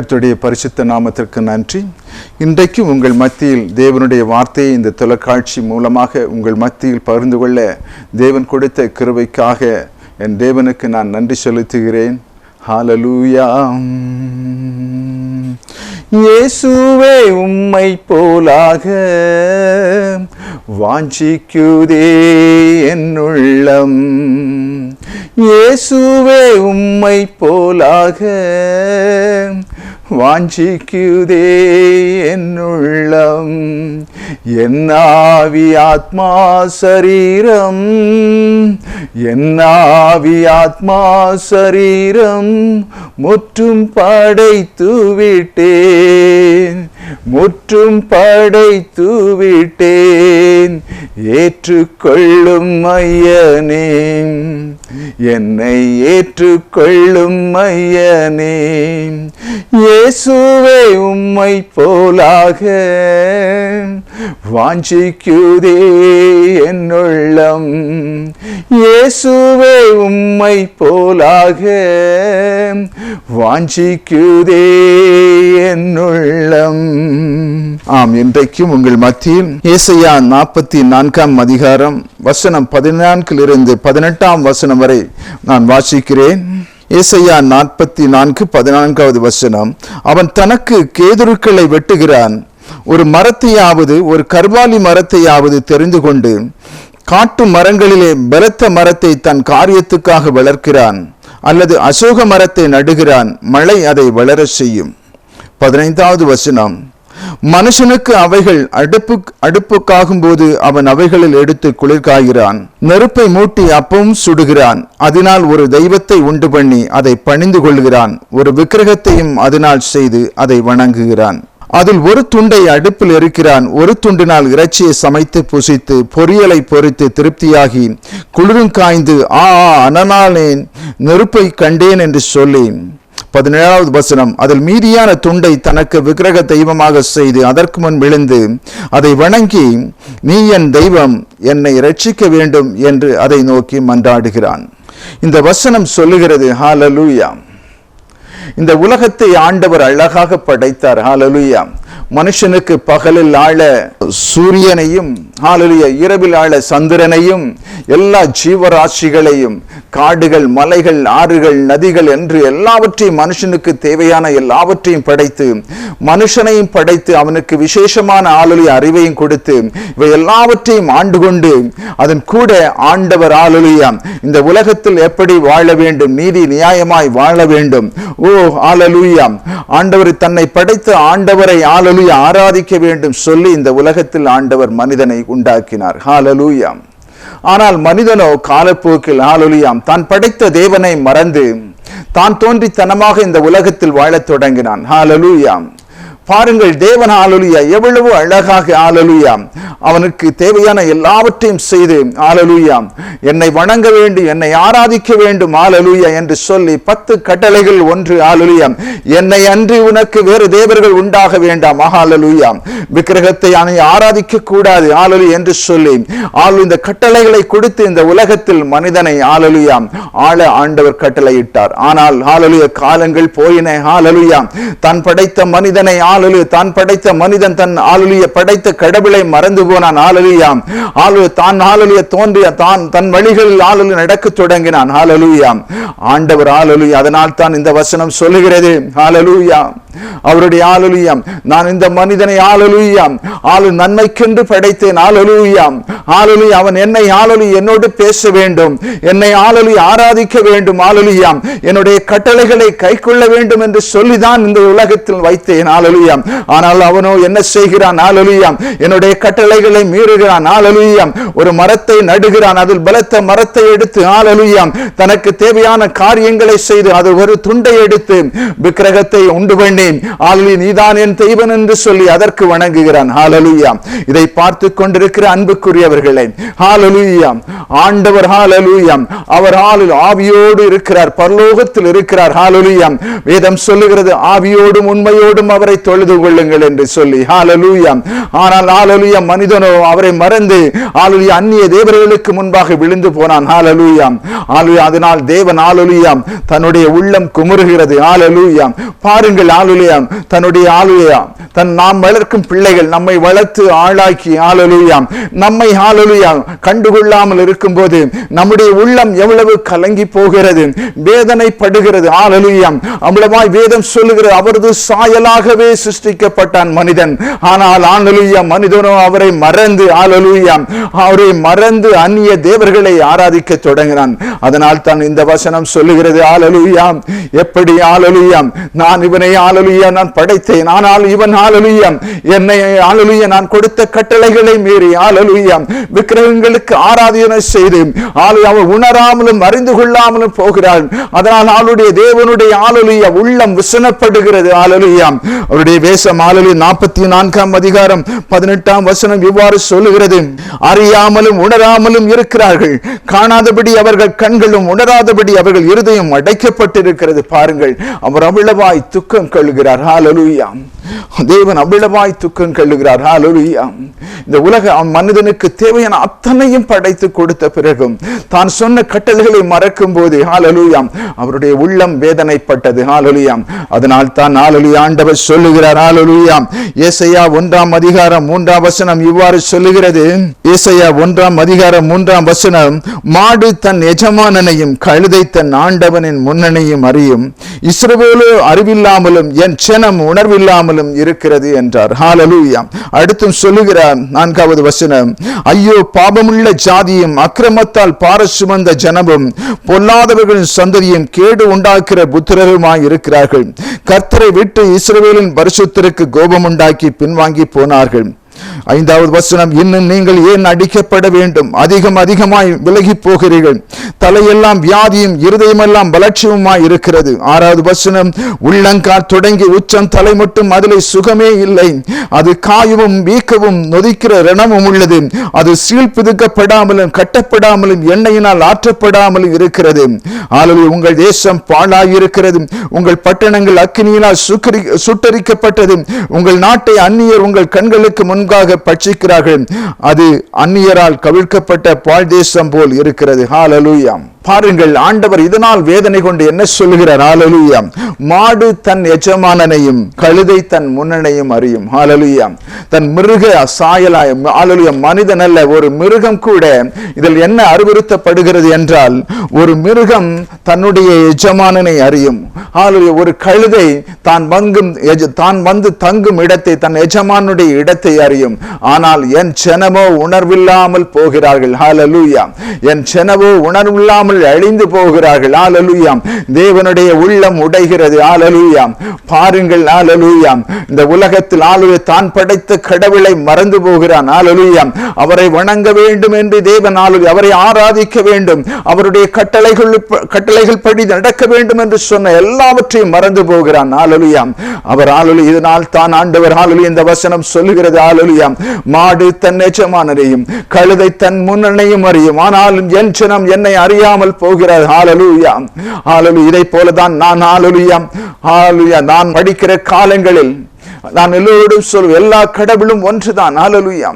கர்த்தருடைய பரிசுத்த நாமத்திற்கு நன்றி. இன்றைக்கு உங்கள் மத்தியில் தேவனுடைய வார்த்தையை இந்த தொலைக்காட்சி மூலமாக உங்கள் மத்தியில் பகிர்ந்து கொள்ள தேவன் கொடுத்த கிருவைக்காக என் தேவனுக்கு நான் நன்றி செலுத்துகிறேன். ஹாலலூயா இயேசுவே உம்மை போலாக வாஞ்சிக்குதே என்னுள்ளம் இயேசுவே உம்மை போலாக வாஞ்சிக்குதே என்னுள்ளம். என்னாவி ஆத்மா சரீரம். என்னாவி ஆத்மா சரீரம். முற்றும் படைத்து விட்டேன் முற்றும் படைத்து விட்டேன் ஏற்றுக்கொள்ளும் ஐயனே. என்னை ஏற்றுக்கொள்ளும் ஐயனே. இயேசுவே உம்மை போலாக. வாஞ்சிக்குதே என்னுள்ளம். இயேசுவே உம்மை போலாக. வாஞ்சிக்குதே என்னுள்ளம். ஆம் இன்றைக்கும் உங்கள் மத்தியில் ஏசையா நாற்பத்தி நான்காம் அதிகாரம் வசனம் பதினான்கிலிருந்து பதினெட்டாம் வசனம் வரை நான் வாசிக்கிறேன். ஏசையா நாற்பத்தி நான்கு பதினான்காவது வசனம். அவன் தனக்கு கேதுருக்களை வெட்டுகிறான். ஒரு மரத்தையாவது ஒரு கர்வாலி மரத்தையாவது தெரிந்து கொண்டு காட்டு மரங்களிலே பலத்த மரத்தை தன் காரியத்துக்காக வளர்க்கிறான். அல்லது அசோக மரத்தை நடுகிறான். மழை அதை வளர செய்யும். பதினைந்தாவது வசனம். மனுஷனுக்கு அவைகள் அடுப்பு அடுப்புக்காகும் போது அவன் அவைகளில் எடுத்து குளிர்காய்கிறான். நெருப்பை மூட்டி அப்பவும் சுடுகிறான். அதனால் ஒரு தெய்வத்தை உண்டு பண்ணி அதை பணிந்து கொள்கிறான். ஒரு விக்கிரகத்தையும் அதனால் செய்து அதை வணங்குகிறான். அதில் ஒரு துண்டை அடுப்பில் எரிக்கிறான். ஒரு துண்டினால் இறைச்சியை சமைத்து புசித்து பொரியலை பொறித்து திருப்தியாகி குளிரும் காய்ந்து ஆ ஆ, அனனானேன் நெருப்பை கண்டேன் என்று சொல்லி பதினேழாவது வசனம் அதில் மீதியான துண்டை தனக்கு விக்கிரக தெய்வமாக செய்து அதற்கு முன் விழுந்து அதை வணங்கி நீ என் தெய்வம் என்னை ரட்சிக்க வேண்டும் என்று அதை நோக்கி மன்றாடுகிறான். இந்த வசனம் சொல்லுகிறது ஹாலலூயா இந்த உலகத்தை ஆண்டவர் அழகாக படைத்தார் ஹாலலூயா மனுஷனுக்கு பகலில் ஆள சூரியனையும் ஹalleluya இரவில் ஆழ சந்திரனையும் எல்லா ஜீவராசிகளையும் காடுகள் மலைகள் ஆறுகள் நதிகள் என்று எல்லாவற்றையும் மனுஷனுக்கு தேவையான எல்லாவற்றையும் படைத்து மனுஷனையும் படைத்து அவனுக்கு விசேஷமான ஆளுடைய அறிவையும் கொடுத்து இவை எல்லாவற்றையும் ஆண்டு கொண்டு அதன் கூட ஆண்டவர் ஆளுலியா இந்த உலகத்தில் எப்படி வாழ வேண்டும் நீதி நியாயமாய் வாழ வேண்டும். ஓ ஆலலுயா ஆண்டவர் தன்னை படைத்த ஆண்டவரை ஆலலுயா ஆராதிக்க வேண்டும் சொல்லி இந்த உலகத்தில் ஆண்டவர் மனிதனை உண்டாக்கினார். ஹாலலூயாம் ஆனால் மனிதனோ காலப்போக்கில் ஆலொலியாம் தான் படைத்த தேவனை மறந்து தான் தோன்றித்தனமாக இந்த உலகத்தில் வாழத் தொடங்கினான். ஹாலலூயாம் பாருங்கள் தேவன் ஆலலுயா எவ்வளவு அழகாக ஆலலுயா. அவனுக்கு தேவையான எல்லாவற்றையும் செய்து ஆலலுயா. என்னை வணங்க வேண்டும் என்னை ஆராதிக்க வேண்டும் ஆலலுயா என்று சொல்லி பத்து கட்டளைகள் ஒன்று ஆலலுயா. என்னை அன்றி உனக்கு வேறு தேவர்கள் உண்டாக வேண்டாம் ஆலலுயா. விக்கிரகத்தை அவனை ஆராதிக்க கூடாது ஆலலு என்று சொல்லி ஆளு இந்த கட்டளைகளை கொடுத்து இந்த உலகத்தில் மனிதனை ஆலலுயா ஆள ஆண்டவர் கட்டளையிட்டார். ஆனால் ஆலலுய காலங்கள் போயின ஆலலுயா. தான் படைத்த மனிதனை ஆள ஆளுலு தான் படைத்த மனிதன் தன் ஆளுலிய படைத்த கடவுளை மறந்து போனான். ஆளுலியாம் ஆளு தான் ஆளுலிய தோன்றிய தான் தன் வழிகளில் ஆளுலு நடக்க தொடங்கினான். ஆலலுயாம் ஆண்டவர் ஆலலுயா அதனால் தான் இந்த வசனம் சொல்லுகிறது. ஆலலுயா அவருடைய ஆளுலியம் நான் இந்த மனிதனை ஆலலுயாம் ஆளு நன்மைக்கென்று படைத்தேன் ஆலலுயாம் ஆளுலி அவன் என்னை ஆளுலி என்னோடு பேச வேண்டும். என்னை ஆளுலி ஆராதிக்க வேண்டும் ஆலலுயாம் என்னுடைய கட்டளைகளை கை கொள்ள வேண்டும் என்று சொல்லிதான் இந்த உலகத்தில் வைத்தேன் ஆலலுயாம் ஆனால் அவனோ என்ன செய்கிறான் ஆலலுயாம் என்னுடைய கட்டளைகளை மீறுகிறான் ஆலலுயாம் ஒரு மரத்தை நடுகிறான் அதில் பலத்த மரத்தை எடுத்து ஆலலுயாம் தனக்கு தேவையான காரியங்களை செய்து அது ஒரு துண்டை எடுத்து விக்கிரகத்தை உண்டு பண்ணி ஆலலி நீதான் என் தெய்வன் என்று சொல்லி அதற்கு வணங்குகிறான். ஹாலலுயா இதை பார்த்து கொண்டிருக்கிற அன்புக்குரியவர்களே ஹாலலுயா ஆண்டவர் ஹாலலுயா அவர் ஆளில் ஆவியோடு இருக்கிறார் பரலோகத்தில் இருக்கிறார். ஹாலலுயா வேதம் சொல்லுகிறது ஆவியோடும் உண்மையோடும் அவரை தொழுது கொள்ளுங்கள் என்று சொல்லி. ஹாலலுயா ஆனால் ஹாலலுயா மனிதனோ அவரை மறந்து ஹாலலுயா அந்நிய தேவர்களுக்கு முன்பாக விழுந்து போனான். ஹாலலுயா ஹாலலுயா அதனால் தேவன் ஹாலலுயா தன்னுடைய உள்ளம் குமுறுகிறது. ஹாலலுயா பாருங்கள் ஹாலலுயா ஆளுலையாம் தன்னுடைய ஆளுலையாம் தன் நாம் வளர்க்கும் பிள்ளைகள் நம்மை வளர்த்து ஆளாக்கி ஆளுலியா நம்மை ஆளுலியா கண்டுகொள்ளாமல் இருக்கும்போது நம்முடைய உள்ளம் எவ்வளவு கலங்கி போகிறது வேதனைப்படுகிறது ஆளுலியா அவ்வளவாய் வேதம் சொல்லுகிறது அவரது சாயலாகவே சிருஷ்டிக்கப்பட்டான் மனிதன். ஆனால் ஆளுலியா மனிதனோ அவரை மறந்து ஆளுலியா அவரை மறந்து அந்நிய தேவர்களை ஆராதிக்க தொடங்கினான். அதனால் தான் இந்த வசனம் சொல்லுகிறது ஆலலுயா எப்படி ஆலலுயா நான் இவனை ஆலலுயா நான் படைத்தேன். ஆனால் இவன் ஆலலுயா என்னை ஆலலுயா நான் கொடுத்த கட்டளைகளை மீறி ஆலலுயா விக்கிரகங்களுக்கு ஆராதனை செய்து ஆளு அவன் உணராமலும் அறிந்து கொள்ளாமலும் போகிறாள் அதனால் ஆளுடைய தேவனுடைய ஆலலுயா உள்ளம் விசனப்படுகிறது. ஆலலுயா அவருடைய வேஷம் ஆலலு நாற்பத்தி நான்காம் அதிகாரம் பதினெட்டாம் வசனம் இவ்வாறு சொல்லுகிறது. அறியாமலும் உணராமலும் இருக்கிறார்கள். காணாதபடி அவர்கள் கண்களும் உணராதபடி அவர்கள் இருதயம் அடைக்கப்பட்டிருக்கிறது. பாருங்கள் அவர் அவ்வளவாய் துக்கம் கழு கொள்கிறார் ஹalleluya தேவன் அவ்விடமாய் துக்கம் கொள்ளுகிறார் ஹalleluya இந்த உலக மனிதனுக்கு தேவையான அத்தனையும் படைத்து கொடுத்த பிறகும் தான் சொன்ன கட்டளைகளை மறக்கும் போது ஹாலலுயாம் அவருடைய உள்ளம் வேதனைப்பட்டது ஹாலலுயாம் அதனால் தான் ஹalleluya ஆண்டவர் சொல்லுகிறார் ஹாலலுயாம் ஏசையா ஒன்றாம் அதிகாரம் மூன்றாம் வசனம் இவ்வாறு சொல்லுகிறது. ஏசையா ஒன்றாம் அதிகாரம் மூன்றாம் வசனம் மாடு தன் எஜமானனையும் கழுதை தன் ஆண்டவனின் முன்னணியும் அறியும். இஸ்ரவேலோ அறிவில்லாமலும் என் செனம் உணர்வில்லாமலும் இருக்கிறது என்றார். ஹாலலூயா அடுத்தும் சொல்லுகிறார் நான்காவது வசனம். ஐயோ பாபமுள்ள ஜாதியும் அக்கிரமத்தால் பார சுமந்த ஜனமும் பொல்லாதவர்களின் சந்ததியும் கேடு உண்டாக்குற புத்திரருமாய் இருக்கிறார்கள். கர்த்தரை விட்டு இஸ்ரவேலின் பரிசுத்தருக்கு கோபம் உண்டாக்கி பின்வாங்கி போனார்கள். ஐந்தாவது வசனம் இன்னும் நீங்கள் ஏன் அடிக்கப்பட வேண்டும்? அதிகம் அதிகமாய் விலகி போகிறீர்கள். தலையெல்லாம் வியாதியும் இருதயமெல்லாம் வளர்ச்சியுமாய் இருக்கிறது. ஆறாவது வசனம் உள்ளங்கால் தொடங்கி உச்சம் தலை மட்டும் அதில் சுகமே இல்லை. அது காயவும் வீக்கவும் நொதிக்கிற ரணமும் உள்ளது. அது சீல் பிதுக்கப்படாமலும் கட்டப்படாமலும் எண்ணெயினால் ஆற்றப்படாமலும் இருக்கிறது. ஆளுநர் உங்கள் தேசம் பாழாயிருக்கிறது. உங்கள் பட்டணங்கள் அக்கினியினால் சுக்கரி சுட்டரிக்கப்பட்டது. உங்கள் நாட்டை அந்நியர் உங்கள் கண்களுக்கு முன் முன்பாக பட்சிக்கிறார்கள். அது அந்நியரால் கவிழ்க்கப்பட்ட பால் தேசம் போல் இருக்கிறது. ஹாலலூயாம் பாருங்கள் ஆண்டவர் இதனால் வேதனை கொண்டு என்ன சொல்கிறார் ஹalleluya மாடு தன் எஜமானனையும் கழுதை தன் முன்னனையும் அறியும். ஹalleluya தன் மிருக சாயலாய் ஹalleluya மனிதன் அல்ல ஒரு மிருகம் கூட இதில் என்ன அறிவுறுத்தப்படுகிறது என்றால் ஒரு மிருகம் தன்னுடைய எஜமானனை அறியும். ஆலலுயா ஒரு கழுதை தான் வங்கும் தான் வந்து தங்கும் இடத்தை தன் எஜமானுடைய இடத்தை அறியும். ஆனால் என் செனமோ உணர்வில்லாமல் போகிறார்கள். ஹாலலூயா என் செனவோ உணர்வில்லாமல் அழிந்து போகிறார்கள். ஹalleluya. தேவனுடைய உள்ளம் உடைகிறது. ஹalleluya. பாருங்கள் ஹalleluya. இந்த உலகத்தில் ஆளுய தான் படைத்த கடவுளை மறந்து போகிறான். ஹalleluya. அவரை வணங்க வேண்டும் என்று தேவன் ஆளுவை அவரை ஆராதிக்க வேண்டும். அவருடைய கட்டளைகள் கட்டளைகள் படி நடக்க வேண்டும் என்று சொன்ன எல்லாவற்றையும் மறந்து போகிறான். ஆலலுயாம் அவர் ஆளுலி இதனால் தான் ஆண்டவர் ஆளுலி இந்த வசனம் சொல்லுகிறது. ஆலலுயாம் மாடு தன் எஜமானரையும் கழுதை தன் முன்னணையும் அறியும். ஆனாலும் என் சினம் என்னை அறியாமல் இல்லாமல் போகிறது ஆலலுயா ஆலலு இதை போலதான் நான் ஆலலுயா ஆலலுயா நான் படிக்கிற காலங்களில் நான் எல்லோரோடும் சொல்வேன் எல்லா கடவுளும் ஒன்றுதான் ஹalleluya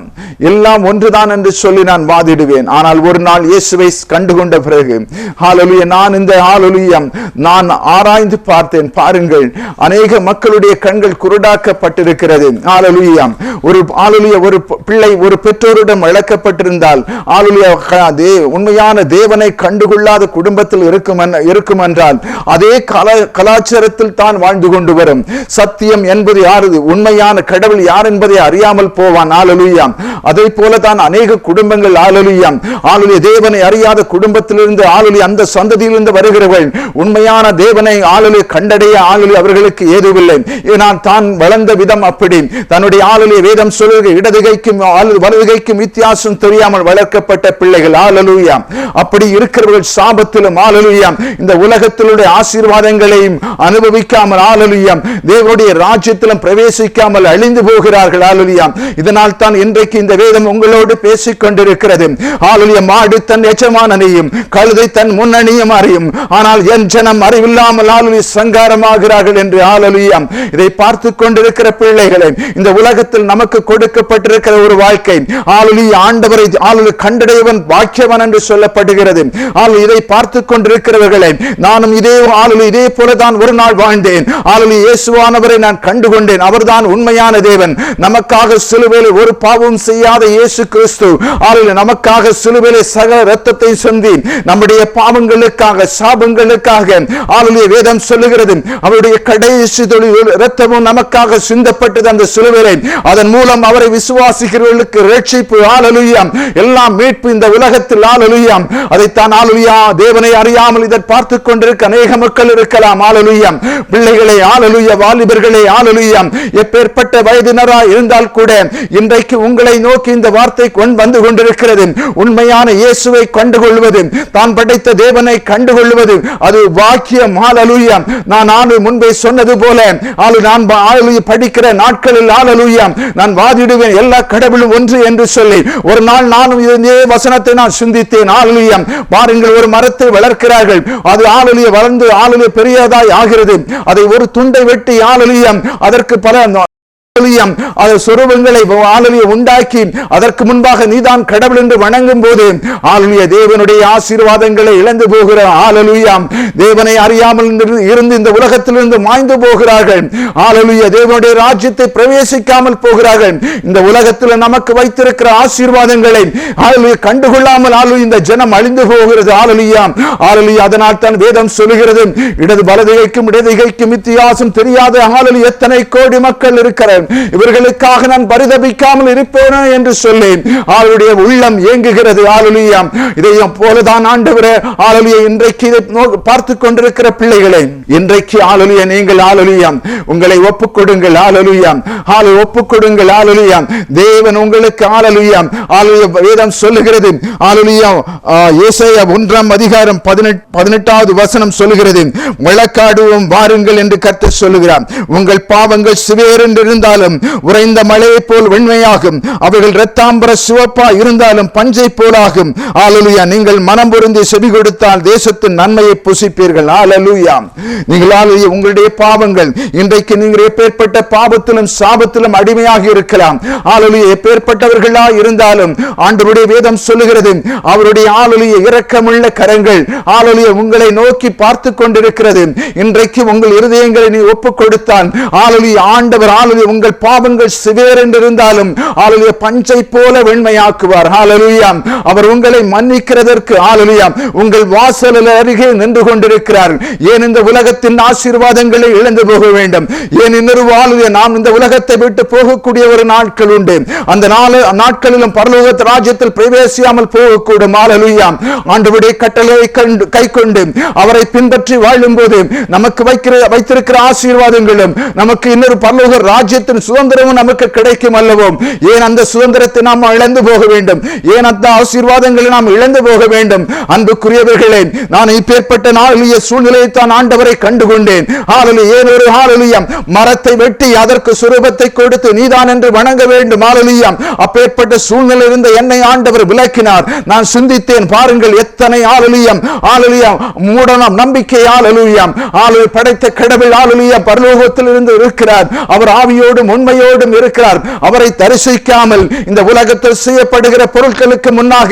எல்லாம் ஒன்றுதான் என்று சொல்லி நான் வாதிடுவேன். ஆனால் ஒரு நாள் இயேசுவை கண்டுகொண்ட பிறகு ஹalleluya நான் இந்த ஹalleluya நான் ஆராய்ந்து பார்த்தேன். பாருங்கள் அநேக மக்களுடைய கண்கள் குருடாக்கப்பட்டிருக்கிறது. ஹalleluya ஒரு ஹalleluya ஒரு பிள்ளை ஒரு பெற்றோரிடம் இழக்கப்பட்டிருந்தால் ஹalleluya உண்மையான தேவனை கண்டுகொள்ளாத குடும்பத்தில் இருக்கும் இருக்கும் என்றால் அதே கலா கலாச்சாரத்தில் தான் வாழ்ந்து கொண்டு வரும். சத்தியம் என்பது யாரு உண்மையான கடவுள் யார் என்பதை அறியாமல் போவான். ஆலலுயா அதே போல தான் அநேக குடும்பங்கள் ஆலலுயா ஆளுலி தேவனை அறியாத குடும்பத்திலிருந்து ஆளுலி அந்த சந்ததியிலிருந்து வருகிறவர்கள் உண்மையான தேவனை ஆளுலி கண்டடைய ஆளுலி அவர்களுக்கு ஏதுவில்லை நான் தான் வளர்ந்த விதம் அப்படி. தன்னுடைய ஆளுலிய வேதம் சொல்லுகிற இடதுகைக்கும் ஆளு வலதுகைக்கும் வித்தியாசம் தெரியாமல் வளர்க்கப்பட்ட பிள்ளைகள் ஆலலுயா அப்படி இருக்கிறவர்கள் சாபத்திலும் ஆலலுயா இந்த உலகத்திலுடைய ஆசீர்வாதங்களையும் அனுபவிக்காமல் ஆலலுயா தேவனுடைய ராஜ்யத்திலும் பிரவே நேசிக்காமல் அழிந்து போகிறார்கள். ஆலுலியா இதனால் தான் இன்றைக்கு இந்த வேதம் உங்களோடு பேசிக் கொண்டிருக்கிறது ஆலுலிய மாடு தன் எஜமானனையும் கழுதை தன் முன்னணியும் அறியும். ஆனால் என் ஜனம் அறிவில்லாமல் ஆளுலி சங்காரமாகிறார்கள் என்று ஆளுலியா இதை பார்த்து கொண்டிருக்கிற பிள்ளைகளை இந்த உலகத்தில் நமக்கு கொடுக்கப்பட்டிருக்கிற ஒரு வாழ்க்கை. ஆளுலி ஆண்டவரை ஆளுலி கண்டடைவன் பாக்கியவன் என்று சொல்லப்படுகிறது. ஆளு இதை பார்த்து கொண்டிருக்கிறவர்களை நானும் இதே ஆளுலி இதே போலதான் ஒரு நாள் வாழ்ந்தேன். ஆளுலி இயேசுவானவரை நான் கண்டுகொண்டேன். அவர்தான் உண்மையான தேவன். நமக்காக சிலுவையில் ஒரு பாவம் செய்யாத இயேசு கிறிஸ்து. ஆளுலி நமக்காக சிலுவையிலே சகல ரத்தத்தை சொந்தி நம்முடைய பாவங்களுக்காக சாபங்களுக்காக. ஆளுடைய வேதம் சொல்லுகிறது அவருடைய கடைசி தொழில் ரத்தமும் நமக்காக சிந்தப்பட்டது அந்த சிலுவையிலே. அதன் மூலம் அவரை விசுவாசிக்கிறவர்களுக்கு ரட்சிப்பு ஆளுலியாம் எல்லாம் மீட்பு இந்த உலகத்தில் ஆளுலியாம் அதைத்தான் ஆளுலியா தேவனை அறியாமல் இதை பார்த்து கொண்டிருக்க அநேக மக்கள் இருக்கலாம் ஆளுலியாம் பிள்ளைகளை ஆளுலிய வாலிபர்களை ஆளுலியாம் எப்பேற்பட்ட வயதினரா இருந்தால் கூட இன்றைக்கு உங்களை நோக்கி இந்த வார்த்தை கொண்டு வந்து கொண்டிருக்கிறது. உண்மையான இயேசுவை கண்டுகொள்வது தான் படைத்த தேவனை கண்டுகொள்வது அது வாக்கியம். ஆலலுயம் நான் ஆளு முன்பே சொன்னது போல ஆளு நான் ஆளு படிக்கிற நாட்களில் ஆலலுயம் நான் வாதிடுவேன் எல்லா கடவுளும் ஒன்று என்று சொல்லி. ஒரு நாள் நானும் இதே வசனத்தை நான் சிந்தித்தேன். ஆலலுயம் பாருங்கள் ஒரு மரத்தை வளர்க்கிறார்கள். அது ஆளுலிய வளர்ந்து ஆளுலிய பெரியதாய் ஆகிறது. அதை ஒரு துண்டை வெட்டி ஆளுலியம் அதற்கு பல ஆலயம் அது சொருபங்களை ஆலலிய உண்டாக்கி அதற்கு முன்பாக நீதான் கடவுள் என்று வணங்கும் போது ஆலலிய தேவனுடைய ஆசீர்வாதங்களை இழந்து போகிற ஆலலுயாம் தேவனை அறியாமல் இருந்து- இந்த உலகத்திலிருந்து மாய்ந்து போகிறார்கள். ஆலலுய தேவனுடைய ராஜ்யத்தை பிரவேசிக்காமல் போகிறார்கள். இந்த உலகத்தில் நமக்கு வைத்திருக்கிற ஆசீர்வாதங்களை ஆலலுய கண்டுகொள்ளாமல் ஆளு இந்த ஜனம் அழிந்து போகிறது ஆலலியாம் ஆலலிய அதனால் தான் வேதம் சொல்லுகிறது இடது வலதுகைக்கும் இடதுகைக்கும் வித்தியாசம் தெரியாத ஆலலி எத்தனை கோடி மக்கள் இருக்கிறார் இவர்களுக்காக நான் பரிதபிக்காமல் இருப்பேனோ என்று சொல்லி அவருடைய உள்ளம் இயங்குகிறது ஆளுலியாம் இதையும் போலதான் ஆண்டவரே. ஆளுலிய இன்றைக்கு இதை பார்த்து கொண்டிருக்கிற பிள்ளைகளை இன்றைக்கு ஆளுலிய நீங்கள் ஆளுலியாம் உங்களை ஒப்புக் கொடுங்கள் ஆளுலியாம் ஆளு ஒப்புக் கொடுங்கள் ஆளுலியாம் தேவன் உங்களுக்கு ஆளுலியாம் ஆளுலிய வேதம் சொல்லுகிறது. ஆளுலியாம் ஏசாயா ஒன்றாம் அதிகாரம் பதினெட்டு பதினெட்டாவது வசனம் சொல்லுகிறது. முழக்காடுவோம் வாருங்கள் என்று கர்த்தர் சொல்லுகிறார். உங்கள் பாவங்கள் சிவேரென்று இருந்தாலும் உறைந்த மழையை போல் வெண்மையாகும். அவைகள் இரத்தாம்பர சிவப்பா இருந்தாலும் பஞ்சை போலாகும். ஆலலுயா நீங்கள் மனம் பொருந்தி செவி கொடுத்தால் தேசத்தின் நன்மையை புசிப்பீர்கள். ஆலலுயா நீங்கள் ஆலலுயா உங்களுடைய பாவங்கள். இன்றைக்கு நீங்கள் எப்பேற்பட்ட பாவத்திலும் சாபத்திலும் அடிமையாக இருக்கலாம். ஆலலுயா எப்பேற்பட்டவர்களா இருந்தாலும் ஆண்டவருடைய வேதம் சொல்லுகிறது. அவருடைய ஆலலுய இரக்கமுள்ள கரங்கள். ஆலலுய உங்களை நோக்கி பார்த்து கொண்டிருக்கிறது. இன்றைக்கு உங்கள் இருதயங்களை நீ ஒப்புக் கொடுத்தான் ஆலலுய ஆண்டவர் ஆலலுய உங்கள் உங்கள் பாவங்கள் சிவேர் என்று இருந்தாலும் பஞ்சை போல வெண்மையாக்குவார். ஆலலுயா அவர் உங்களை மன்னிக்கிறதற்கு ஆலலுயா உங்கள் வாசலில் அருகே நின்று கொண்டிருக்கிறார். ஏன் இந்த உலகத்தின் ஆசீர்வாதங்களை இழந்து போக வேண்டும்? ஏன் இன்னொரு வாழ்வு நாம் இந்த உலகத்தை விட்டு போகக்கூடிய ஒரு நாட்கள் உண்டு? அந்த நாலு நாட்களிலும் பரலோக ராஜ்யத்தில் பிரவேசியாமல் போகக்கூடும். ஆலலுயாம் ஆண்டவருடைய கட்டளையை கண்டு கை கொண்டு அவரை பின்பற்றி வாழும் போது நமக்கு வைக்கிற வைத்திருக்கிற ஆசீர்வாதங்களும் நமக்கு இன்னொரு பரலோக ராஜ்யத்தில் ராஜ்யத்தின் சுதந்திரமும் நமக்கு கிடைக்கும் அல்லவோ? ஏன் அந்த சுதந்திரத்தை நாம் இழந்து போக வேண்டும்? ஏன் அந்த ஆசீர்வாதங்களை நாம் இழந்து போக வேண்டும்? அன்புக்குரியவர்களே நான் இப்பேற்பட்ட நாளிய சூழ்நிலையை தான் ஆண்டவரை கண்டுகொண்டேன். ஆளலி ஏன் ஒரு ஆளலியம் மரத்தை வெட்டி அதற்கு சுரூபத்தை கொடுத்து நீதான் என்று வணங்க வேண்டும். ஆளலியம் அப்பேற்பட்ட சூழ்நிலை இருந்த என்னை ஆண்டவர் விளக்கினார் நான் சிந்தித்தேன் பாருங்கள் எத்தனை ஆளலியம் ஆளலியம் மூடனம் நம்பிக்கை ஆளலியம் ஆளு படைத்த கடவுள் ஆளலியம் பரலோகத்தில் இருந்து இருக்கிறார். அவர் ஆவியோடு உண்மையோடும் இருக்கிறார். அவரை தரிசிக்காமல் இந்த உலகத்தில் செய்யப்படுகிற பொருட்களுக்கு முன்னாக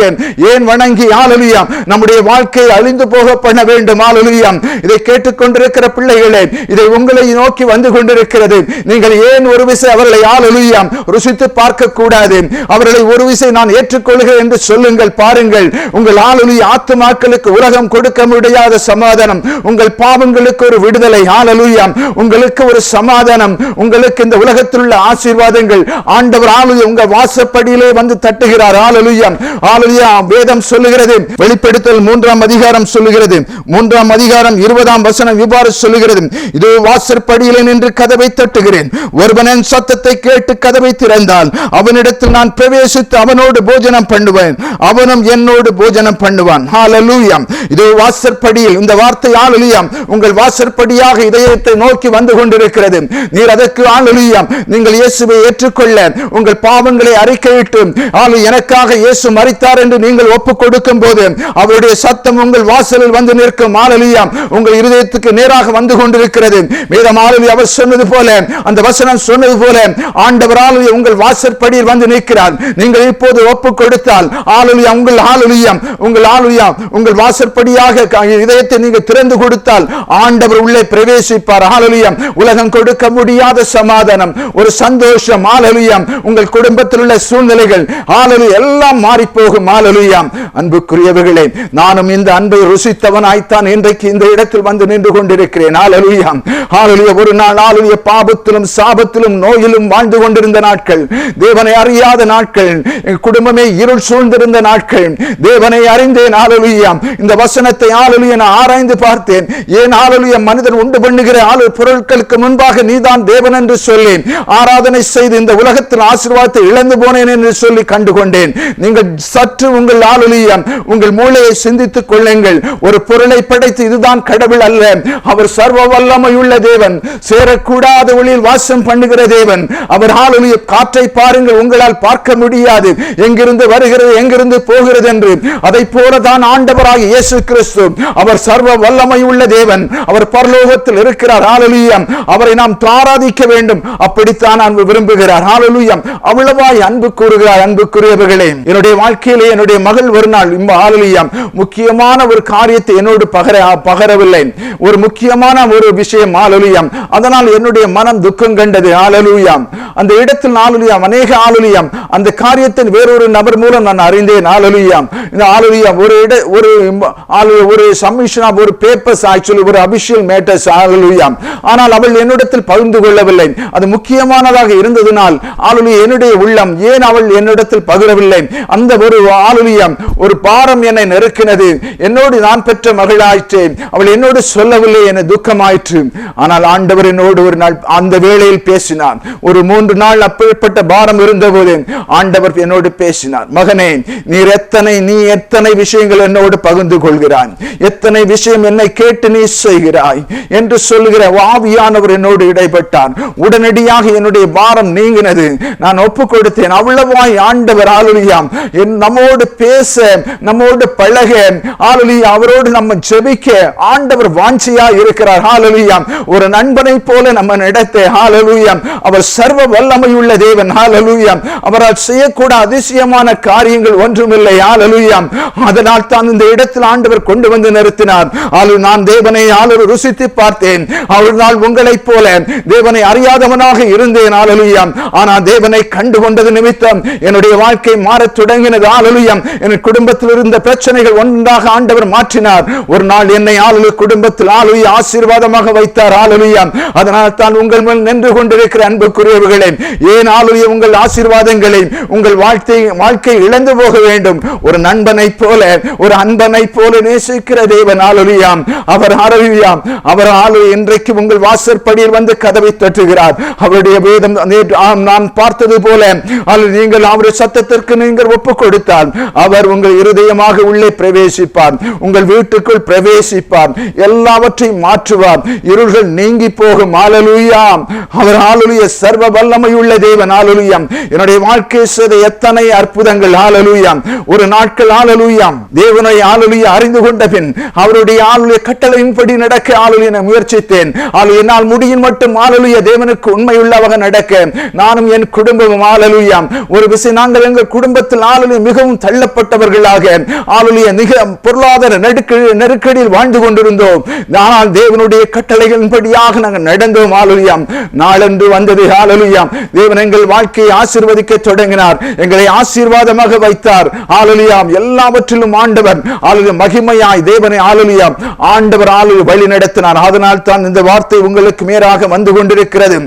ஏன் வணங்கி ஆளலியம் நம்முடைய வாழ்க்கை அழிந்து போக பண்ண வேண்டும் ஆளலியம் இதை கேட்டுக்கொண்டிருக்கிற பிள்ளைகளே இதை உங்களை நோக்கி வந்து கொண்டிருக்கிறது. நீங்கள் ஏன் ஒரு விசை அவர்களை ஆளலியம் ருசித்து பார்க்க கூடாது அவர்களை ஒரு விசை நான் ஏற்றுக்கொள்கிறேன் என்று சொல்லுங்கள் பாருங்கள். உங்கள் ஆளுலி ஆத்துமாக்களுக்கு உலகம் கொடுக்க முடியாத சமாதானம் உங்கள் பாவங்களுக்கு ஒரு விடுதலை ஆளலுயாம் உங்களுக்கு ஒரு சமாதானம் உங்களுக்கு இந்த உலக உலகத்தில் உள்ள ஆசீர்வாதங்கள். ஆண்டவர் ஆளுய உங்க வாசப்படியிலே வந்து தட்டுகிறார். ஆளலுயாம் ஆளுயா வேதம் சொல்லுகிறது. வெளிப்படுத்தல் மூன்றாம் அதிகாரம் சொல்லுகிறது. மூன்றாம் அதிகாரம் இருபதாம் வசனம் இவ்வாறு சொல்லுகிறது. இது வாசற்படியிலே நின்று கதவை தட்டுகிறேன். ஒருவனின் சத்தத்தை கேட்டு கதவை திறந்தால் அவனிடத்தில் நான் பிரவேசித்து அவனோடு போஜனம் பண்ணுவேன். அவனும் என்னோடு போஜனம் பண்ணுவான். ஹalleluya இது வாசற்படியில் இந்த வார்த்தை ஹalleluya உங்கள் வாசற்படியாக இதயத்தை நோக்கி வந்து கொண்டிருக்கிறது. நீர் அதற்கு ஹalleluya நீங்கள் இயேசுவை ஏற்றுக்கொள்ள. உங்கள் பாவங்களை அறிக்கையிட்டு ஆளு எனக்காக இயேசு மறித்தார் என்று நீங்கள் ஒப்புக் கொடுக்கும் போது அவருடைய சத்தம் உங்கள் வாசலில் வந்து நிற்கும். ஆலலியா உங்கள் இருதயத்துக்கு நேராக வந்து கொண்டிருக்கிறது. வேதம் ஆலலி அவர் சொன்னது போல அந்த வசனம் சொன்னது போல ஆண்டவரால் உங்கள் வாசற்படியில் வந்து நிற்கிறார். நீங்கள் இப்போது ஒப்பு கொடுத்தால் ஆலலியா உங்கள் ஆலலியா உங்கள் ஆலலியா உங்கள் வாசற்படியாக இதயத்தை நீங்கள் திறந்து கொடுத்தால் ஆண்டவர் உள்ளே பிரவேசிப்பார். ஆலலியா உலகம் கொடுக்க முடியாத சமாதானம். ஒரு சந்தோஷம். ஆலலியா உங்கள் குடும்பத்தில் உள்ள சூழ்நிலைகள். ஆலலி எல்லாம் மாறி போகும் ஆலலியா அன்புக்குரியவர்களே நானும் இந்த அன்பை ருசித்தவனாய்த்தான் இன்றைக்கு இந்த இடத்தில் வந்து நின்று கொண்டிருக்கிறேன். ஆலலியா ஆலலியா ஒரு நாள் ஆலலிய பாபத்திலும் சாபத்திலும் நோயிலும் வாழ்ந்து கொண்டிருந்த நாட்கள். தேவனை அறியாத நாட்கள். என் குடும்பமே இருள் சூழ்ந்திருந்த நாட்கள். தேவனை அறிந்தேன். ஆலலியா இந்த வசனத்தை ஆலலிய நான் ஆராய்ந்து பார்த்தேன். ஏன் ஆலலிய மனிதன் உண்டு பண்ணுகிற ஆளு பொருட்களுக்கு முன்பாக நீதான் தேவன் என்று சொல்லி போனேன் ஆராதனை செய்து இந்த உலகத்தின் ஆசீர்வாதத்தை இழந்து போனேன் என்று சொல்லி கண்டுகொண்டேன். நீங்கள் சற்று உங்கள் ஆளுலியம் உங்கள் மூளையை சிந்தித்துக் கொள்ளுங்கள். ஒரு பொருளை படைத்து இதுதான் கடவுள் அல்ல. அவர் சர்வ வல்லமை உள்ள தேவன். சேரக்கூடாத ஒளியில் வாசம் பண்ணுகிற தேவன். அவர் ஆளுலிய காற்றை பாருங்கள் உங்களால் பார்க்க முடியாது. எங்கிருந்து வருகிறது எங்கிருந்து போகிறது என்று. அதை போலதான் ஆண்டவராக இயேசு கிறிஸ்து அவர் சர்வ வல்லமை உள்ள தேவன். அவர் பரலோகத்தில் இருக்கிறார். ஆளுலியம் அவரை நாம் ஆராதிக்க வேண்டும். அப்படித்தான் அன்பு விரும்புகிறார். ஆலலுயம் அவ்வளவாய் அன்பு கூறுகிறார் அன்புக்குரியவர்களே. என்னுடைய வாழ்க்கையிலே என்னுடைய மகள் ஒரு நாள் இம்ப ஆலலுயம் முக்கியமான ஒரு காரியத்தை என்னோடு பகர பகரவில்லை. ஒரு முக்கியமான ஒரு விஷயம் ஆலலுயம் அதனால் என்னுடைய மனம் துக்கம் கண்டது. ஆலலுயம் அந்த இடத்தில் ஆலலியாம் அநேக ஆலலியாம் அந்த காரியத்தின் வேறொரு நபர் மூலம் நான் அறிந்தேன். ஆலலியாம் இந்த ஆலலியாம் ஒரு இட ஒரு ஒரு சம்மிஷன் ஆஃப் ஒரு பேப்பர்ஸ் ஆக்சுவலி ஒரு அபிஷியல் மேட்டர்ஸ் ஆலலுயாம் ஆனால் அவள் என்னிடத்தில் பகிர்ந்து கொள்ளவில்லை. அது முக்கியமானதாக இருந்ததினால் ஆளுலி என்னுடைய உள்ளம் ஏன் அவள் என்னிடத்தில் பகிரவில்லை? அந்த ஒரு ஆளுலியம் ஒரு பாரம் என்னை நெருக்கினது. என்னோடு நான் பெற்ற மகளாயிற்றேன் அவள் என்னோடு சொல்லவில்லை என துக்கமாயிற்று. ஆனால் ஆண்டவர் என்னோடு ஒரு நாள் அந்த வேளையில் பேசினார். ஒரு மூன்று நாள் அப்படிப்பட்ட பாரம் இருந்தபோது ஆண்டவர் என்னோடு பேசினார். மகனே நீர் எத்தனை நீ எத்தனை விஷயங்கள் என்னோடு பகிர்ந்து கொள்கிறாய்? எத்தனை விஷயம் என்னை கேட்டு நீ செய்கிறாய்? என்று சொல்லுகிற ஆவியானவர் என்னோடு இடைப்பட்டார். உடனடியாக என்னுடைய பாரம் நீங்கினது. நான் ஒப்பு கொடுத்தேன் அவ்வளவாய் ஆண்டவர் ஆளுலியாம் என் நம்மோடு பேச நம்மோடு பழக ஆளுலியா அவரோடு நம்ம ஜெபிக்க ஆண்டவர் வாஞ்சியா இருக்கிறார். ஹாலலுயாம் ஒரு நண்பனை போல நம்ம நடத்த ஹாலலுயாம் அவர் சர்வ வல்லமையுள்ள தேவன். ஹாலலுயாம் அவரால் செய்யக்கூட அதிசயமான காரியங்கள் ஒன்றுமில்லை. ஹாலலுயாம் அதனால் தான் இந்த இடத்தில் ஆண்டவர் கொண்டு வந்து நிறுத்தினார். ஆளு நான் தேவனை ஆளு ருசித்து பார்த்தேன். அவர் நாள் உங்களைப் போல தேவனை அறியாதவனாக இருந்தேன் ஆலலுயாம் ஆனா தேவனை கண்டு கொண்டது நிமித்தம் என்னுடைய வாழ்க்கை மாறத் தொடங்கினது ஆலலுயாம் என் குடும்பத்தில் இருந்த பிரச்சனைகள் ஒன்றாக ஆண்டவர் மாற்றினார். ஒரு நாள் என்னை ஆளு குடும்பத்தில் ஆளுய ஆசீர்வாதமாக வைத்தார் ஆலலுயாம் அதனால் தான் உங்கள் மேல் நின்று கொண்டிருக்கிற அன்புக்குரியவர்களே ஏன் ஆளுய உங்கள் ஆசீர்வாதங்களை உங்கள் வாழ்க்கை வாழ்க்கை இழந்து போக வேண்டும்? ஒரு நண்பனை போல ஒரு அன்பனை போல நேசிக்கிற தேவன் ஆளுயாம் அவர் ஆளுயாம் அவர் ஆளு இன்றைக்கு உங்கள் வாசற்படியில் வந்து கதவை தட்டுகிறார். அவர் அவருடைய வேதம் ஆம் நான் பார்த்தது போல. ஆளு நீங்கள் அவருடைய சத்தத்திற்கு நீங்கள் ஒப்பு கொடுத்தால் அவர் உங்கள் இருதயமாக உள்ளே பிரவேசிப்பார். உங்கள் வீட்டுக்குள் பிரவேசிப்பார். எல்லாவற்றையும் மாற்றுவார். இருள்கள் நீங்கி போகும். ஆலலுயாம் அவர் ஆளுடைய சர்வ வல்லமை உள்ள தேவன். ஆலலுயாம் என்னுடைய வாழ்க்கை செய்த எத்தனை அற்புதங்கள். ஆலலுயாம் ஒரு நாட்கள் ஆலலுயாம் தேவனை ஆளுடைய அறிந்து கொண்ட பின் அவருடைய ஆளுடைய கட்டளையின்படி நடக்க. ஆளுடைய முயற்சித்தேன். ஆளு என்னால் முடியும் மட்டும். ஆளுடைய தேவனுக்கு உண்மை உண்மையுள்ளவக நடக்க நானும் என் குடும்பமும் ஆளலுயாம் ஒரு விஷயம் நாங்கள் எங்கள் குடும்பத்தில் ஆளுடைய மிகவும் தள்ளப்பட்டவர்களாக ஆளுடைய மிக பொருளாதார நெருக்கடி நெருக்கடியில் வாழ்ந்து கொண்டிருந்தோம். ஆனால் தேவனுடைய கட்டளைகளின்படியாக நாங்கள் நடந்தோம் ஆளுயாம் நாளன்று வந்தது ஆளுயாம் தேவன் எங்கள் வாழ்க்கையை ஆசீர்வதிக்க தொடங்கினார். எங்களை ஆசீர்வாதமாக வைத்தார் ஆளுலியாம் எல்லாவற்றிலும் ஆண்டவர் ஆளுடைய மகிமையாய் தேவனை ஆளுலியாம் ஆண்டவர் ஆளு வழி நடத்தினார் அதனால் தான் இந்த வார்த்தை உங்களுக்கு மேலாக வந்து கொண்டிருக்கிறது.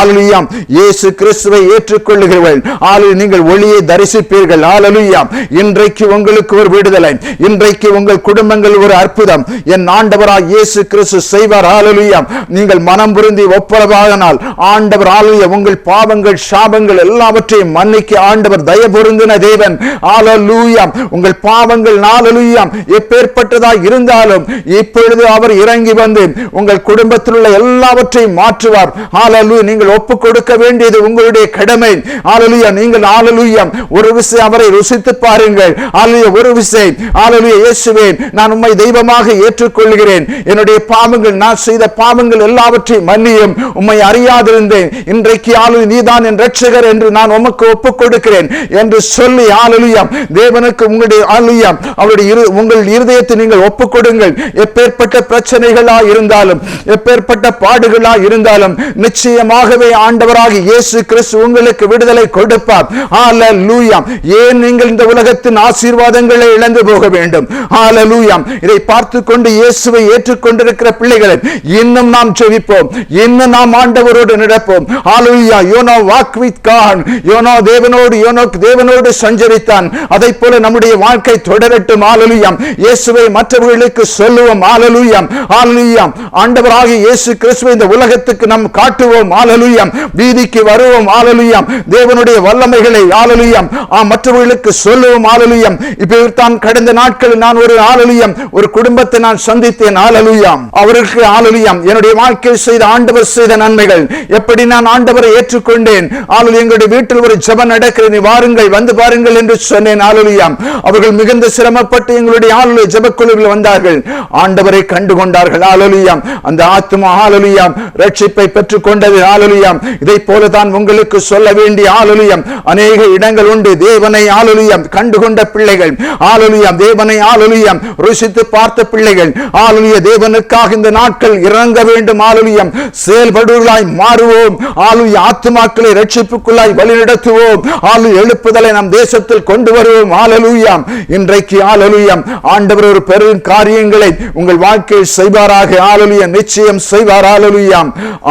ஆலலுயாம் இயேசு கிறிஸ்துவை ஏற்றுக்கொள்ளுகிறவள் ஆளு நீங்கள் ஒளியை தரிசிப்பீர்கள். ஆலலுயாம் இன்றைக்கு உங்களுக்கு ஒரு விடுதலை. இன்றைக்கு உங்கள் குடும்பங்கள் ஒரு அற்புதம். என் ஆண்டவராக இயேசு கிறிஸ்து செய்வார். ஆலலுயாம் நீங்கள் மனம் புரிந்தி ஒப்புரவாகனால் ஆண்டவர் ஆளுய உங்கள் பாவங்கள் சாபங்கள் எல்லாவற்றையும் மன்னிக்க ஆண்டவர் தய பொருந்தின தேவன். ஆலலுயாம் உங்கள் பாவங்கள் நாலலுயாம் எப்பேற்பட்டதாய் இருந்தாலும் இப்பொழுது அவர் இறங்கி வந்து உங்கள் குடும்பத்தில் உள்ள எல்லாவற்றையும் மாற்றுவார். ஆலலு நீங்கள் நீங்கள் ஒப்பு கொடுக்க வேண்டியது உங்களுடைய கடமை. ஆலலுயா நீங்கள் ஆலலுயா ஒரு விசை அவரை ருசித்து பாருங்கள். ஆலலுயா ஒரு விசை. ஆலலுயா இயேசுவே நான் உம்மை தெய்வமாக ஏற்றுக்கொள்கிறேன். என்னுடைய பாவங்கள் நான் செய்த பாவங்கள் எல்லாவற்றையும் மன்னியும். உம்மை அறியாதிருந்தேன். இன்றைக்கு ஆளு நீதான் என் ரட்சகர் என்று நான் உமக்கு ஒப்பு கொடுக்கிறேன் என்று சொல்லி ஆலலுயா தேவனுக்கு உங்களுடைய ஆலலுயா அவருடைய இரு- உங்கள் இருதயத்தை நீங்கள் ஒப்பு கொடுங்கள் எப்பேற்பட்ட பிரச்சனைகளா இருந்தாலும் எப்பேற்பட்ட பாடுகளா இருந்தாலும் நிச்சயமாக நிச்சயமாகவே ஆண்டவராக இயேசு கிறிஸ்து உங்களுக்கு விடுதலை கொடுப்பார். ஹalleluya ஏன் நீங்கள் இந்த உலகத்தின் ஆசீர்வாதங்களை இழந்து போக வேண்டும்? ஹalleluya இதை பார்த்து கொண்டு இயேசுவை ஏற்றுக்கொண்டிருக்கிற பிள்ளைகளை இன்னும் நாம் செவிப்போம். இன்னும் நாம் ஆண்டவரோடு நடப்போம். ஹalleluya யோனோ வாக் வித் கான் யோனோ தேவனோடு யோனோ தேவனோடு சஞ்சரித்தான். அதை போல நம்முடைய வாழ்க்கை தொடரட்டும். ஹalleluya இயேசுவை மற்றவர்களுக்கு சொல்லுவோம். ஹalleluya ஹalleluya ஆண்டவராக இயேசு கிறிஸ்துவை இந்த உலகத்துக்கு நாம் காட்டுவோம். ஹalleluya ஆலலுயம் வீதிக்கு வருவோம். ஆலலுயம் தேவனுடைய வல்லமைகளை. ஹalleluya மற்றவர்களுக்கு சொல்லுவோம். ஆலலுயம் இப்போ தான் கடந்த நாட்களில் நான் ஒரு ஆலலுயம் ஒரு குடும்பத்தை நான் சந்தித்தேன். ஆலலுயம் அவருக்கு ஆலலுயம் என்னுடைய வாழ்க்கையில் செய்த ஆண்டவர் செய்த நன்மைகள். எப்படி நான் ஆண்டவரை ஏற்றுக்கொண்டேன்? ஹalleluya எங்களுடைய வீட்டில் ஒரு ஜபம் நடக்கிறது. வாருங்கள் வந்து பாருங்கள் என்று சொன்னேன். ஹalleluya அவர்கள் மிகுந்த சிரமப்பட்டு எங்களுடைய ஆளுநர் ஜபக்குழுவில் வந்தார்கள். ஆண்டவரை கண்டு கொண்டார்கள் ஹalleluya அந்த ஆத்மா ஹalleluya ரட்சிப்பை பெற்றுக்கொண்டது. கொண்டது ஹalleluya இதை போலதான் உங்களுக்கு சொல்ல வேண்டிய ஹalleluya அநேக இடங்கள் உண்டு. தேவனை ஹalleluya கண்டுகொண்ட பிள்ளைகள். ஹalleluya தேவனை ஹalleluya ருசித்து பார்த்த பிள்ளைகள். ஹalleluya தேவனுக்காக இந்த நாட்கள் இறங்க வேண்டும். ஹalleluya செயல்படுவர்களாய் மாறுவோம். ஹalleluya ஆத்துமாக்களை ரட்சிப்புக்குள்ளாய் வழிநடத்துவோம். ஆளு எழுப்புதலை நம் தேசத்தில் கொண்டு வருவோம். ஹalleluya இன்றைக்கு ஹalleluya ஆண்டவர் ஒரு பெரும் காரியங்களை உங்கள் வாழ்க்கையில் செய்வாராக. ஹalleluya நிச்சயம் செய்வார். ஹalleluya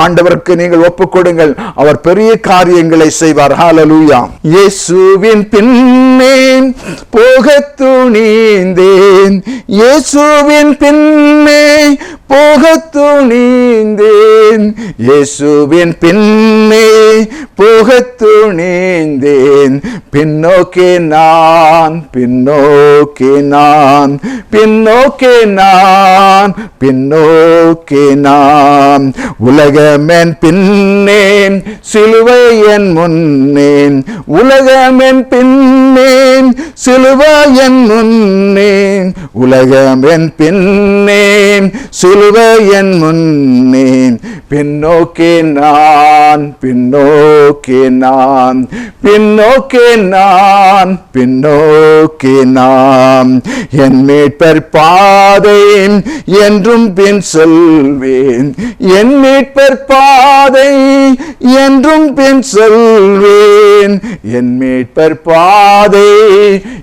ஆண்டவருக்கு நீங்கள் ஒப்புக் கொடுங்கள். அவர் பெரிய காரியங்களை செய்வார். ஹாலலூயா இயேசுவின் பின்னே போக துணிந்தேன். இயேசுவின் பின்னே போக துணிந்தேன். இயேசுவின் பின்னே போக துணிந்தேன். பின்னோக்கே நான் பின்னோக்கே நான் பின்னோக்கே நான் பின்னோக்கே நான். உலகமென் பின் முன்னே சிலுவை என் முன்னேன். உலகமென் பின்னே சிலுவை என் முன்னேன். உலகமென் பின்னேன் சிலுவை என் முன்னேன். பின்னோக்கே நான் பின்னோக்கே நான். பின்னோக்கே நான் பின்னோக்கே நான் என் மீட்பர் பாதை என்றும் பின் சொல்வேன். என் மீட்பர் பாதை என்றும் பின் சொல்வேன். என் மீட்பர் பாதை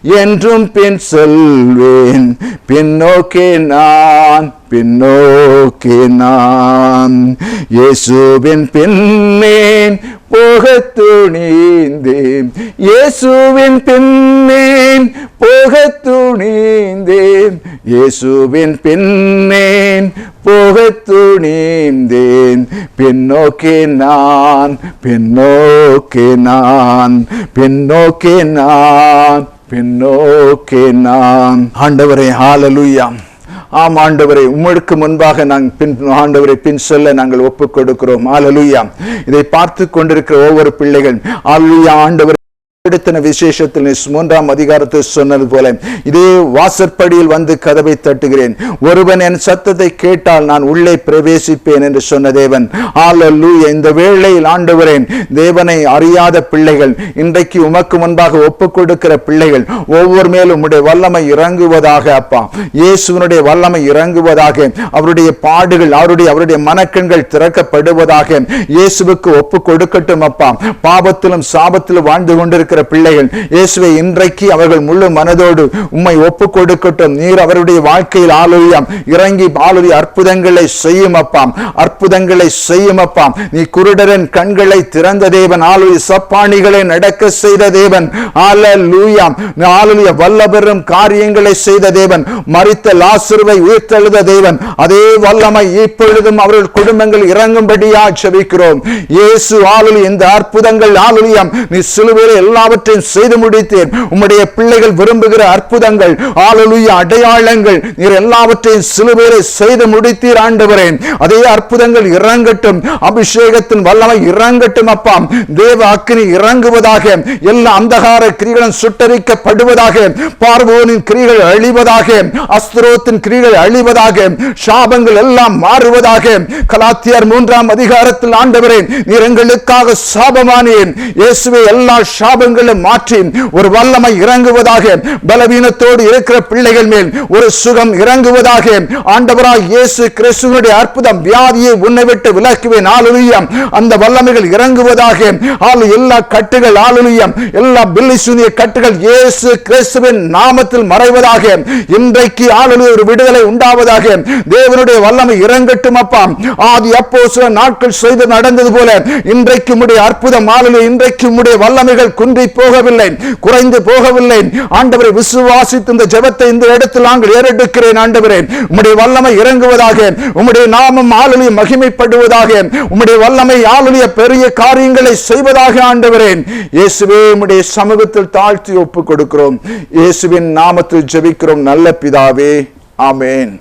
என்றும் பின் சொல்வேன். பின்னோக்கே நான் பின்னோக்கே நான். இயேசுவின் பின்னேன் போக துணிந்தேன். இயேசுவின் பின்னேன் போக துணிந்தேன். இயேசுவின் பின்னேன் போகத் துணிந்தேன் பின்னோக்கே நான் பின்னோக்கே நான் பின்னோக்கே நான் பின்னோக்கே நான். ஆண்டவரே ஹalleluya. ஆம் ஆண்டவரை உமக்கு முன்பாக நாங்கள் பின் ஆண்டவரை பின் சொல்ல நாங்கள் ஒப்புக் கொடுக்கிறோம் ஹalleluya. இதை பார்த்து கொண்டிருக்கிற ஒவ்வொரு பிள்ளைகள் ஹalleluya ஆண்டவர். எடுத்தன விசேஷத்தில் மூன்றாம் அதிகாரத்தில் சொன்னது போல இதே வாசற்படியில் வந்து கதவை தட்டுகிறேன். ஒருவன் என் சத்தத்தை கேட்டால் நான் உள்ளே பிரவேசிப்பேன் என்று சொன்ன தேவன். இந்த வேளையில் ஆண்டவரேன் தேவனை அறியாத பிள்ளைகள் இன்றைக்கு உமக்கு முன்பாக ஒப்பு கொடுக்கிற பிள்ளைகள் ஒவ்வொரு மேலும் உம்முடைய வல்லமை இறங்குவதாக அப்பா. இயேசுவனுடைய வல்லமை இறங்குவதாக அவருடைய பாடுகள் அவருடைய அவருடைய மனக்கண்கள் திறக்கப்படுவதாக இயேசுவுக்கு ஒப்பு கொடுக்கட்டும் அப்பா. பாவத்திலும் சாபத்திலும் வாழ்ந்து கொண்டிருக்க இருக்கிற பிள்ளைகள் இயேசுவை இன்றைக்கு அவர்கள் முழு மனதோடு உம்மை ஒப்பு கொடுக்கட்டும் நீர் அவருடைய வாழ்க்கையில் ஆளுரியம் இறங்கி ஆளுரிய அற்புதங்களை செய்யும் அப்பாம். அற்புதங்களை செய்யும் அப்பாம். நீ குருடரின் கண்களை திறந்த தேவன். ஆளுரிய சப்பாணிகளை நடக்க செய்த தேவன். ஆலூயாம் ஆளுடைய வல்லபெறும் காரியங்களை செய்த தேவன். மறித்த லாசுருவை உயிர்த்தெழுத தேவன். அதே வல்லமை இப்பொழுதும் அவர்கள் குடும்பங்கள் இறங்கும்படியா செபிக்கிறோம் இயேசு ஆளுலி இந்த அற்புதங்கள் ஆளுலியம் நீ சிலுவையில் எல்லா எல்லாவற்றையும் செய்து முடித்தேன். உம்முடைய பிள்ளைகள் விரும்புகிற அற்புதங்கள் ஆளலுய அடையாளங்கள் நீர் எல்லாவற்றையும் சிலுவையிலே செய்து முடித்தீர் ஆண்டவரே. அதே அற்புதங்கள் இறங்கட்டும். அபிஷேகத்தின் வல்லமை இறங்கட்டும் அப்பா. தேவ அக்னி இறங்குவதாக எல்லா அந்தகார கிரிகளும் சுட்டரிக்கப்படுவதாக பார்வோனின் கிரிகள் அழிவதாக அஸ்திரோத்தின் கிரிகள் அழிவதாக சாபங்கள் எல்லாம் மாறுவதாக கலாத்தியார் மூன்றாம் அதிகாரத்தில் ஆண்டவரே நீர் எங்களுக்காக சாபமானேன் இயேசுவே எல்லா சாபங்களும் மாற்றி ஒரு வல்லமை இறங்குவதாக பலவீனத்தோடு இருக்கிற பிள்ளைகள் மேல் ஒரு சுகம் இறங்குவதாக. ஆண்டவராய் இயேசு கிறிஸ்துவனுடைய அற்புதம் வியாதியை உன்னை விட்டு விலக்குவேன். ஆளுலியம் அந்த வல்லமைகள் இறங்குவதாக. ஆளு எல்லா கட்டுகள் ஆளுலியம் எல்லா பில்லி சூனிய கட்டுகள் இயேசு கிறிஸ்துவின் நாமத்தில் மறைவதாக. இன்றைக்கு ஆளுநர் ஒரு விடுதலை உண்டாவதாக. தேவனுடைய வல்லமை இறங்கட்டும் அப்பா. ஆதி அப்போ சில நாட்கள் செய்து நடந்தது போல இன்றைக்கு உடைய அற்புதம் ஆளுநர் இன்றைக்கு உடைய வல்லமைகள் குன்றி போகவில்லை குறைந்து போகவில்லை. ஆண்டவரை விசுவாசித்து இந்த ஜெபத்தை இந்த இடத்தில் நாங்கள் ஏறெடுக்கிறேன் ஆண்டவரே. உம்முடைய வல்லமை இறங்குவதாக உம்முடைய நாமம் ஆளுநர் மகிமைப்படுவதாக உம்முடைய வல்லமை ஆளுநர் பெரிய காரியங்களை செய்வதாக ஆண்டவரேன் இயேசுவே உம்முடைய சமூகத்தில் தாழ்த்தி ஒப்புக் கொடுக்கிறோம் இயேசுவின் நாமத்தில் ஜெபிக்கிறோம் நல்ல பிதாவே. ஆமேன்.